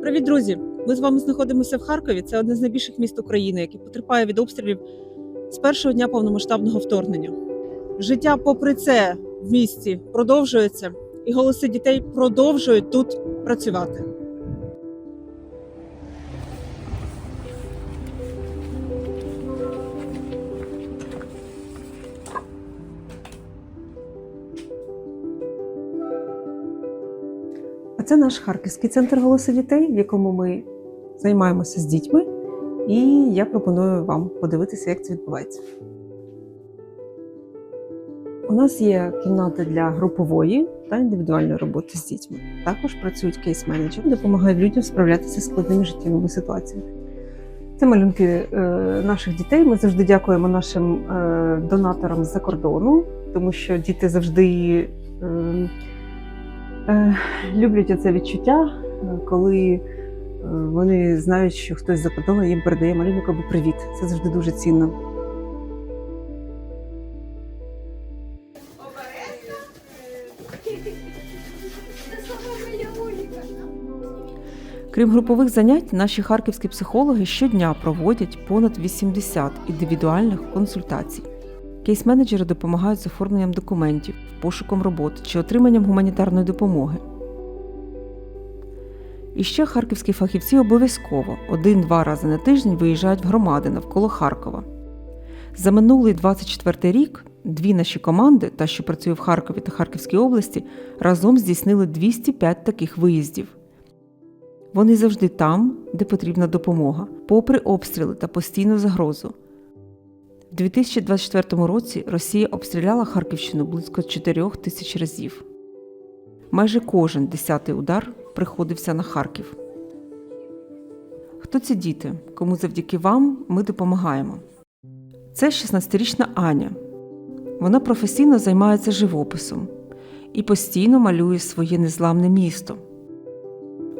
Привіт, друзі! Ми з вами знаходимося в Харкові. Це одне з найбільших міст України, яке потерпає від обстрілів з першого дня повномасштабного вторгнення. Життя, попри це, в місті продовжується, і голоси дітей продовжують тут працювати. А це наш Харківський центр голоси дітей, в якому ми займаємося з дітьми. І я пропоную вам подивитися, як це відбувається. У нас є кімната для групової та індивідуальної роботи з дітьми. Також працюють кейс-менеджери, допомагають людям справлятися з складними життєвими ситуаціями. Це малюнки е, наших дітей. Ми завжди дякуємо нашим е, донаторам з-за кордону, тому що діти завжди е, люблять оце відчуття, е, коли е, вони знають, що хтось за кордоном їм передає малюнок або привіт. Це завжди дуже цінно. Крім групових занять, наші харківські психологи щодня проводять понад 80 індивідуальних консультацій. Кейс-менеджери допомагають з оформленням документів, пошуком роботи чи отриманням гуманітарної допомоги. І ще харківські фахівці обов'язково один-два рази на тиждень виїжджають в громади навколо Харкова. За минулий 24 рік дві наші команди, та що працює в Харкові та Харківській області, разом здійснили 205 таких виїздів. Вони завжди там, де потрібна допомога, попри обстріли та постійну загрозу. В 2024 році Росія обстріляла Харківщину близько 4 тисяч разів. Майже кожен десятий удар приходився на Харків. Хто ці діти, кому завдяки вам ми допомагаємо? Це 16-річна Аня. Вона професійно займається живописом і постійно малює своє незламне місто.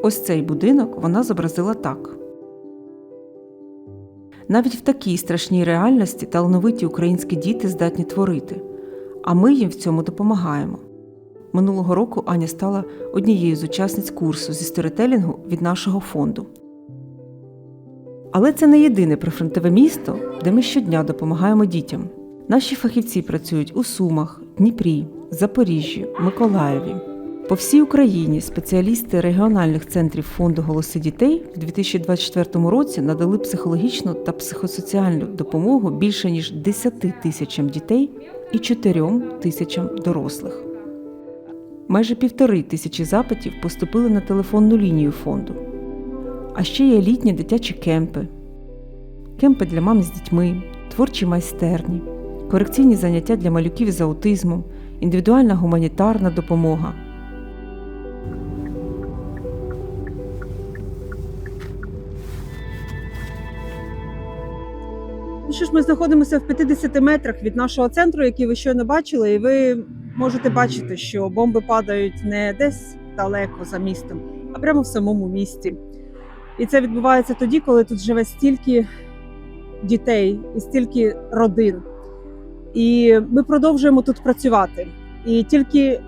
Ось цей будинок вона зобразила так. Навіть в такій страшній реальності талановиті українські діти здатні творити, а ми їм в цьому допомагаємо. Минулого року Аня стала однією з учасниць курсу зі сторітелінгу від нашого фонду. Але це не єдине прифронтове місто, де ми щодня допомагаємо дітям. Наші фахівці працюють у Сумах, Дніпрі, Запоріжжі, Миколаєві. По всій Україні спеціалісти регіональних центрів фонду Голоси дітей в 2024 році надали психологічну та психосоціальну допомогу більше ніж 10 тисячам дітей і 4 тисячам дорослих. Майже півтори тисячі запитів поступили на телефонну лінію фонду. А ще є літні дитячі кемпи, кемпи для мам з дітьми, творчі майстерні, корекційні заняття для малюків з аутизмом, індивідуальна гуманітарна допомога. Що ж, ми знаходимося в 50 метрах від нашого центру, який ви щойно бачили, і ви можете бачити, що бомби падають не десь далеко за містом, а прямо в самому місті. І це відбувається тоді, коли тут живе стільки дітей і стільки родин. І ми продовжуємо тут працювати. І тільки,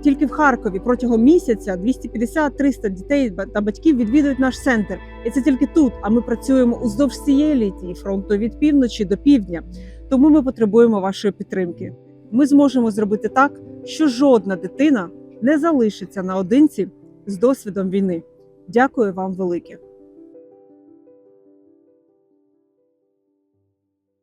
тільки в Харкові протягом місяця 250-300 дітей та батьків відвідують наш центр. І це тільки тут. А ми працюємо уздовж цієї літії фронту від півночі до півдня. Тому ми потребуємо вашої підтримки. Ми зможемо зробити так, що жодна дитина не залишиться наодинці з досвідом війни. Дякую вам велике.